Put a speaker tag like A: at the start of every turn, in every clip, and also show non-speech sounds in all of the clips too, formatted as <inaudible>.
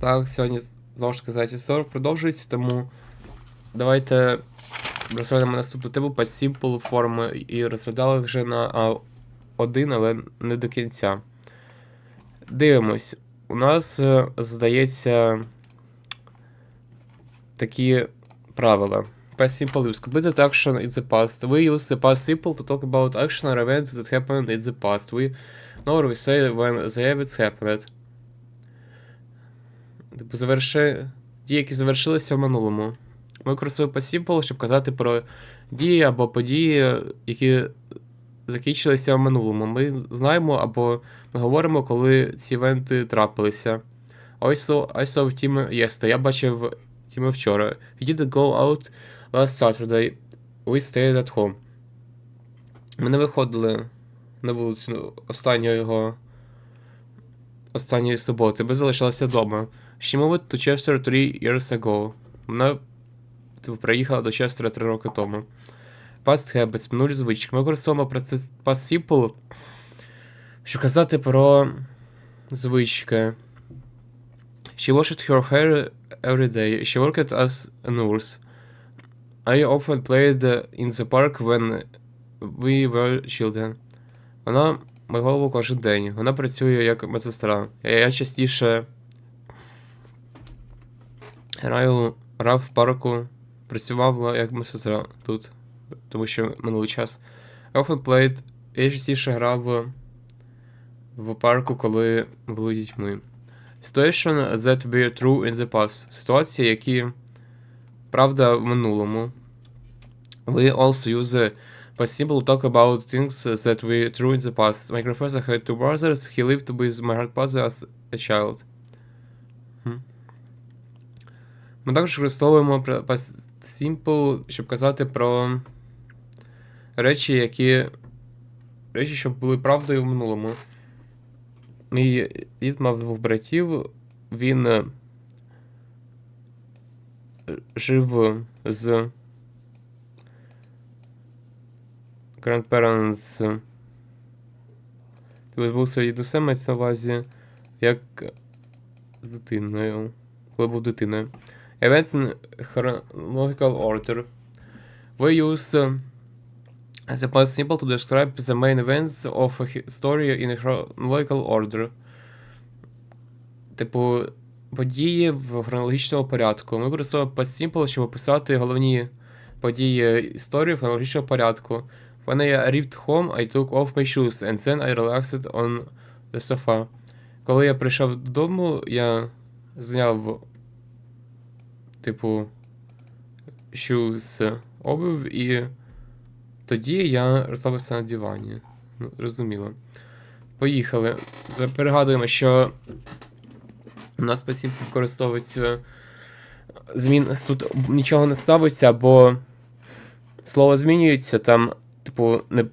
A: Так, сьогодні знову ж таки 40 продовжується, тому давайте розглянемо наступну тему по simple форми і розглядали вже на А1, але не до кінця. Дивимось. У нас, е, здається, такі правила. Past simple use. Completed action in the past. We use the past simple to talk about action or event that happened in the past. We nor we say when the events happened. Типу, заверши... дії, які завершилися в минулому. Ми використовуємо past simple, щоб казати про дії або події, які закінчилися в минулому. Ми знаємо або ми говоримо, коли ці івенти трапилися. I I saw Tim yesterday. Я бачив Тіма вчора. He didn't go out last Saturday. We stayed at home. Ми не виходили на вулицю останнього його. Останньої суботи. Ми залишилися вдома. She moved to Chester three years ago. Вона типу, приїхала до Честера 3 роки тому. Past habits, минулі звички. Ми використовуємо процес past simple, казати про звички. She washed her hair every day. She worked as a nurse. I often played in the park when we were children. Вона голову кожен день. Вона працює як медсестра. Я частіше граю грав в парку, працював як медсестра тут, тому що минулий час. Often played. Я частіше грав в парку, коли були дітьми. Situation that be true in the past. Ситуації, які правда в минулому. We also use the to talk about things that were true in the past. My grandfather had two brothers. He lived with my grandfather as a child. Ми також використовуємо past simple, щоб казати про речі, які. Речі, що були правдою в минулому. Мій дід мав двох братів. Він е, жив з grandparents. Тобто був своїм дідусем, мається на увазі, як з дитиною, коли був дитиною. Events in chronological order. We use uh, the past simple to describe the main events of a story in chronological order. Типу, події в хронологічному порядку. Ми використовуємо past simple, щоб описати головні події історії в хронологічному порядку. When I arrived home, I took off my shoes and then I relaxed on the sofa. Коли я прийшов додому, я зняв, типу, shoes, обув і тоді я розслабився на дивані. Ну, розуміло. Поїхали. Перегадуємо, що у нас постійно використовується змін. Тут нічого не ставиться, бо слово змінюється, там, типу, не.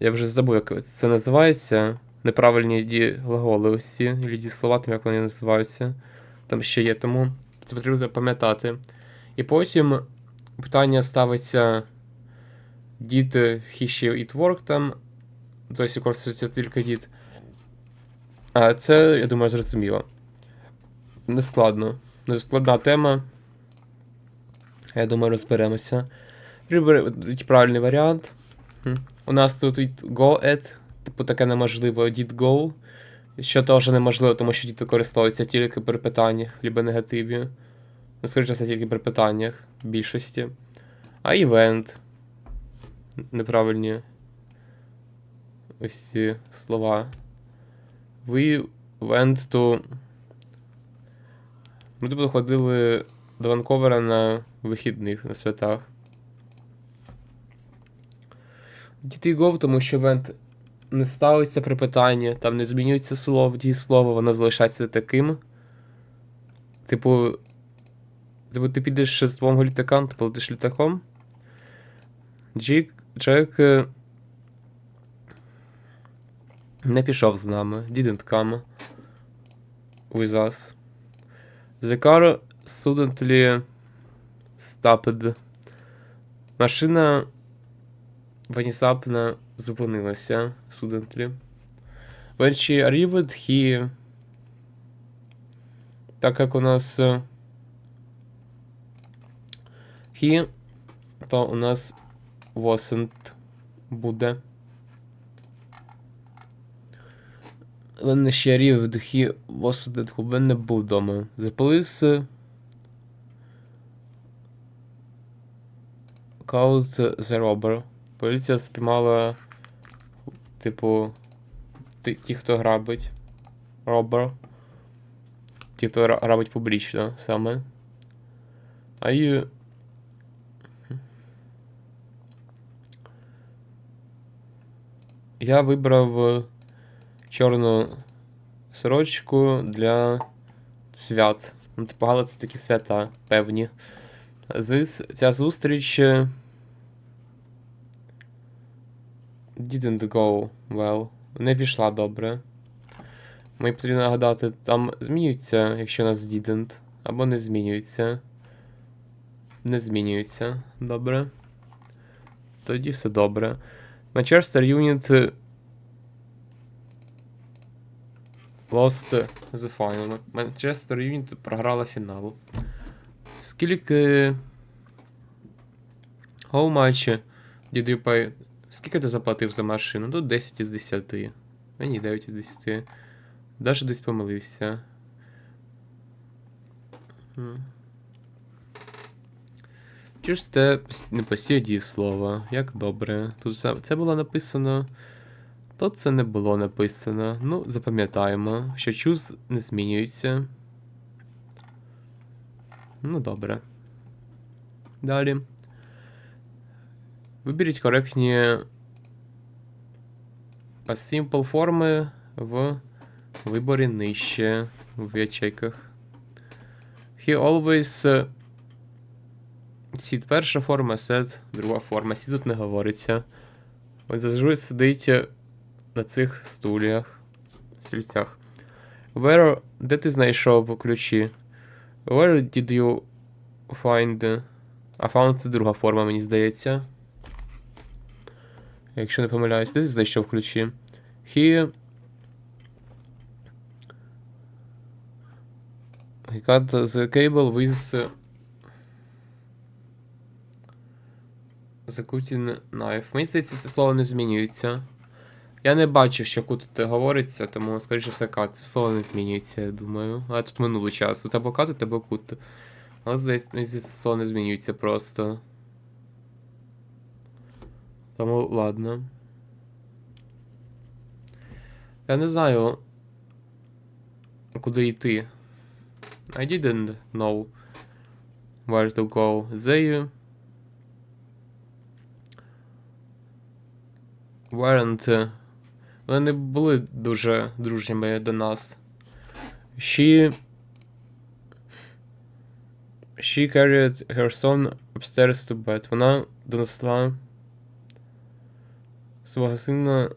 A: Я вже забув, як це називається. Неправильні ді глаголи усі, і дієслова, там як вони називаються. Там ще є, тому це потрібно пам'ятати. І потім питання ставиться дід he, it work там. Тобто використовується тільки дід. А це, я думаю, зрозуміло. Не складно. Не складна тема. Я думаю, розберемося. Приберіть правильний варіант. У нас тут go at, типу таке неможливо, did go. Що теж неможливо, тому що дід використовується тільки при питаннях, либо негативі. Ну, скоріше тільки при питаннях в більшості. А event. Неправильні ось ці слова. We went to. Ми тобто ходили до Ванковера на вихідних, на святах. Діти go, тому що event не ставиться при питанні, там не змінюється слово, дієслово, воно залишається таким. Типу. Типу, ти підеш з твого літака, ти полетиш літаком. Джек, Джек е, не пішов з нами. Didn't come with us. The car suddenly stopped. Машина внезапно зупинилася. Suddenly. When she arrived, he Так як у нас е, he, то у нас wasn't буде. When she arrived, he wasn't at home. Він не був вдома. The police called the robber. Поліція спіймала, типу, ті, хто грабить. Robber. Ті, хто грабить публічно саме. А й. Я вибрав е, чорну сорочку для свят. Ну, типу, гала це такі свята, певні. This, ця зустріч didn't go well. Не пішла добре. Мені потрібно нагадати, там змінюється, якщо у нас didn't, або не змінюється. Не змінюється. Добре. Тоді все добре. Manchester Unit lost the final. Manchester Unit програла фінал. Скільки. How much did you pay? Скільки ти заплатив за машину? Тут 10 із 10. Мені 9 із 10. Даже десь помилився. Ж це не постійне дієслово? Як добре. Тут це було написано. Тут це не було написано. Ну, запам'ятаємо, що чуз не змінюється. Ну, добре. Далі. Виберіть коректні simple форми в виборі нижче в ячейках. He always Сід перша форма, сет друга форма. Сід тут не говориться. Ось завжди сидить на цих стульях, стільцях. Where, де ти знайшов ключі? Where did you find. А found це друга форма, мені здається. Якщо не помиляюсь, де ти знайшов ключі? He. He cut the cable with the cutting knife. Мені здається, це слово не змінюється. Я не бачив, що кутити говориться, тому, скоріше все, кат. Це слово не змінюється, я думаю. А тут минулий час. Тут або катити, або кути. Але здається, здається, слово не змінюється просто. Тому ладно. Я не знаю. Куди йти. I didn't know where to go. They weren't. uh, Вони не були дуже дружніми до нас. She. She carried her son upstairs to bed. Вона донесла свого сина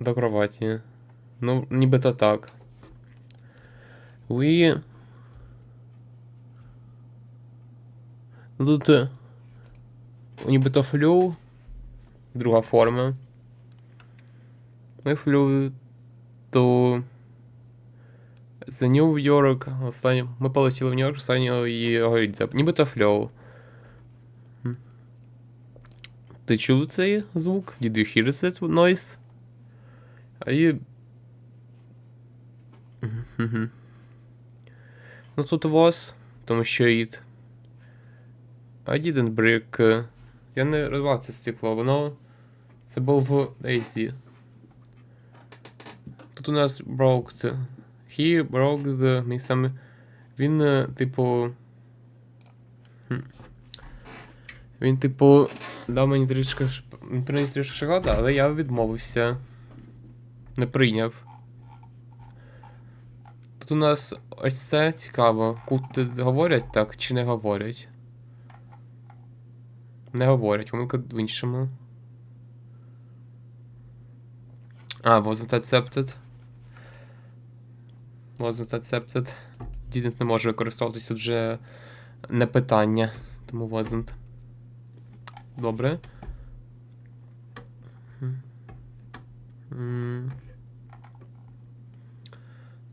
A: до кроваті. Ну, нібито так. We. Ну, Тут е, нібито flew. Друга форма. Ми flew to The New York. Останнє. Ми полетіли в Нью-Йорк останнього його йде. Нібито flew. Ти чув цей звук? Did you hear that noise? А you... Ну тут was, тому що it. I didn't break. е, Я не розбав це стекло, воно. Це був AC. Тут у нас broke. He broke the me some. Він, е, типу. Він, типу, дав мені трішки. приніс трішки шоколада, але я відмовився. Не прийняв. Тут у нас ось це цікаво. Кути говорять так чи не говорять? Не говорять, помилка в іншому. А, wasn't accepted. Wasn't accepted. Didn't не може використовуватися вже не питання, тому wasn't. Добре.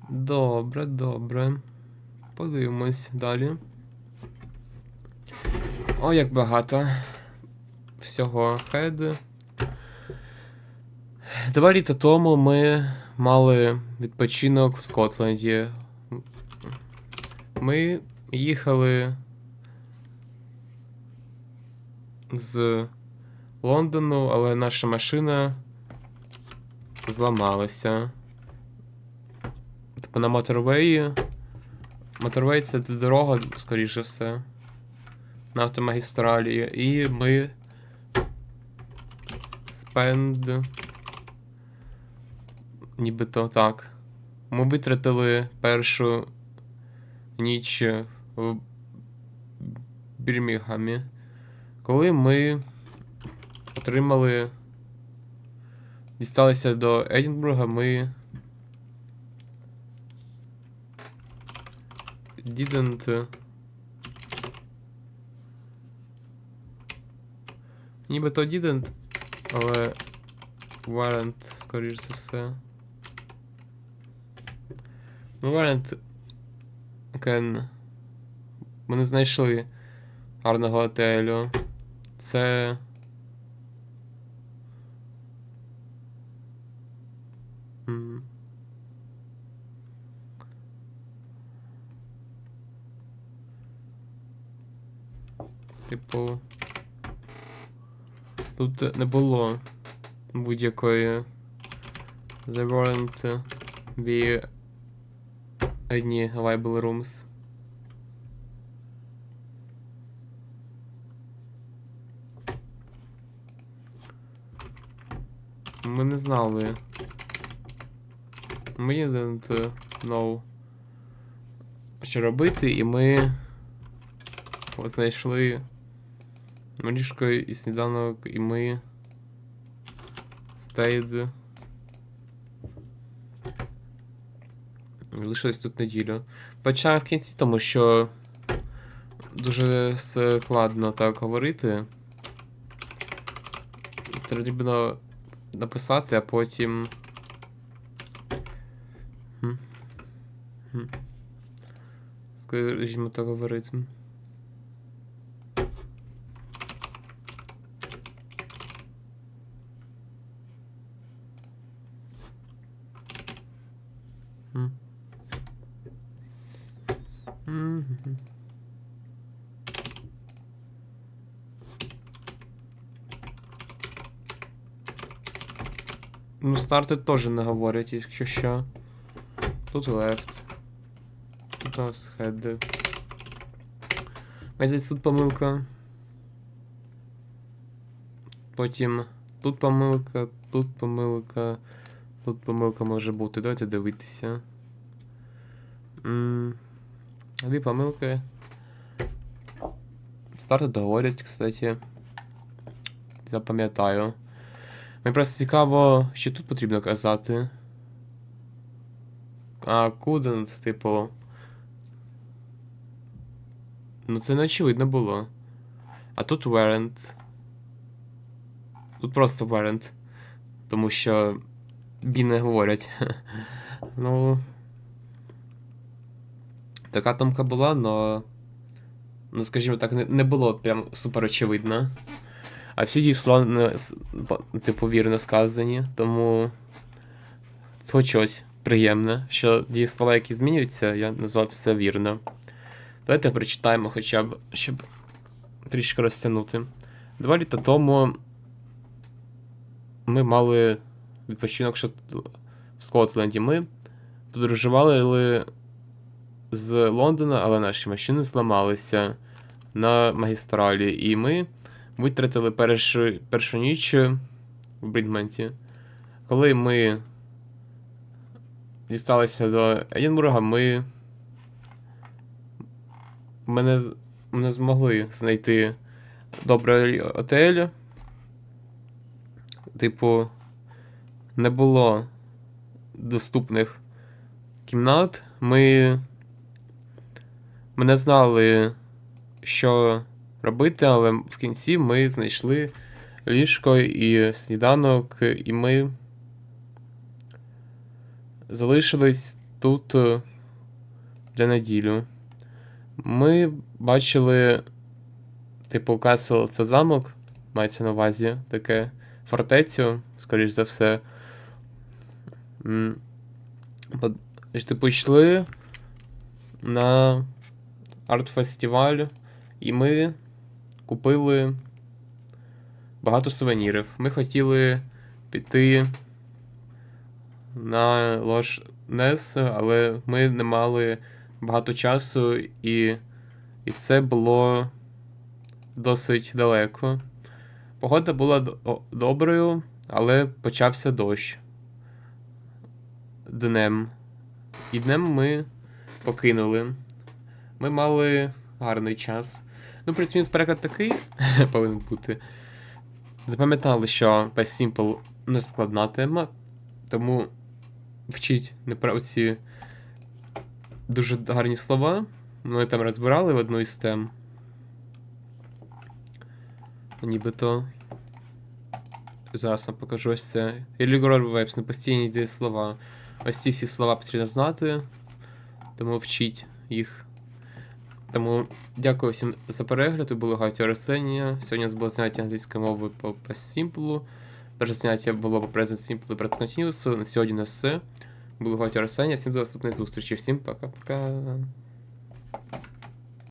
A: Добре, добре. Подивимось далі. О, як багато. Всього хед. Два літа тому ми мали відпочинок в Скотланді. Ми їхали з Лондону, але наша машина зламалася. Типу на моторвеї. Моторвей це дорога, скоріше все. На автомагістралі. І ми. Спенд. Нібито так. Ми витратили першу ніч в Бірмінгамі. Коли ми отримали. Дісталися до Едінбурга, ми. Didn't. Нібито didn't, але weren't, скоріш за все. Ну, weren't can. Ми не знайшли гарного готелю. Це. Типу. Тут не було будь-якої. There weren't be any available rooms. Ми не знали. Ми didn't know, що робити, і ми знайшли ліжко і сніданок, і ми stayed. Лишились тут неділю. Почав в кінці, тому що дуже складно так говорити. Потрібно написати, а потім. Скажімо так говорити. Старти теж не говорять, якщо що. Тут left. Тут у нас head. Десь тут помилка. Потім тут помилка, тут помилка, тут помилка може бути. Давайте дивитися. М, Дві помилки. Старти договорять, кстати. Запам'ятаю. Мені просто цікаво, що тут потрібно казати. А, couldn't, типу. Ну це не очевидно було. А тут weren't. Тут просто weren't. Тому що бі не говорять. <laughs> ну. Така думка була, но. Ну, скажімо так, не було прям супер очевидно. А всі дійсно, не, типу, вірно сказані, тому. Хоч щось приємне, що дієслова, які змінюються, я назвав все вірно. Давайте прочитаємо хоча б, щоб трішки розтягнути. Два літа тому ми мали відпочинок в Скотленді. Ми подорожували з Лондона, але наші машини зламалися на магістралі. І ми витратили першу, першу ніч в Брідменті. Коли ми дісталися до Едінбурга, ми. Ми не, не змогли знайти добрий отель. Типу, не було доступних кімнат. Ми. Ми не знали, що робити, але в кінці ми знайшли ліжко і сніданок, і ми залишились тут е, для неділю. Ми бачили, типу, Касл це замок, мається на увазі, таке фортецю, скоріш за все. Типу, йшли на арт-фестиваль, і ми купили багато сувенірів. Ми хотіли піти на Лош Нес, але ми не мали багато часу, і, і це було досить далеко. Погода була доброю, але почався дощ днем. І днем ми покинули. Ми мали гарний час. Ну, плюс-мінус переклад такий <laughs> повинен бути. Запам'ятали, що Past Simple не складна тема, тому вчіть не ці дуже гарні слова. Ми там розбирали в одну із тем. Нібито. Зараз вам покажу ось це. Ілігор Вебс, непостійні дієслова. Ось ці всі слова потрібно знати, тому вчіть їх. Тому дякую всім за перегляд. Було гаті Арсенія. Сьогодні було заняття англійської мови по Past Simple. Перше заняття було по Present Simple Present Continuous. На сьогодні у нас все. Було гаті Арсенія. Всім до наступної зустрічі. Всім пока-пока.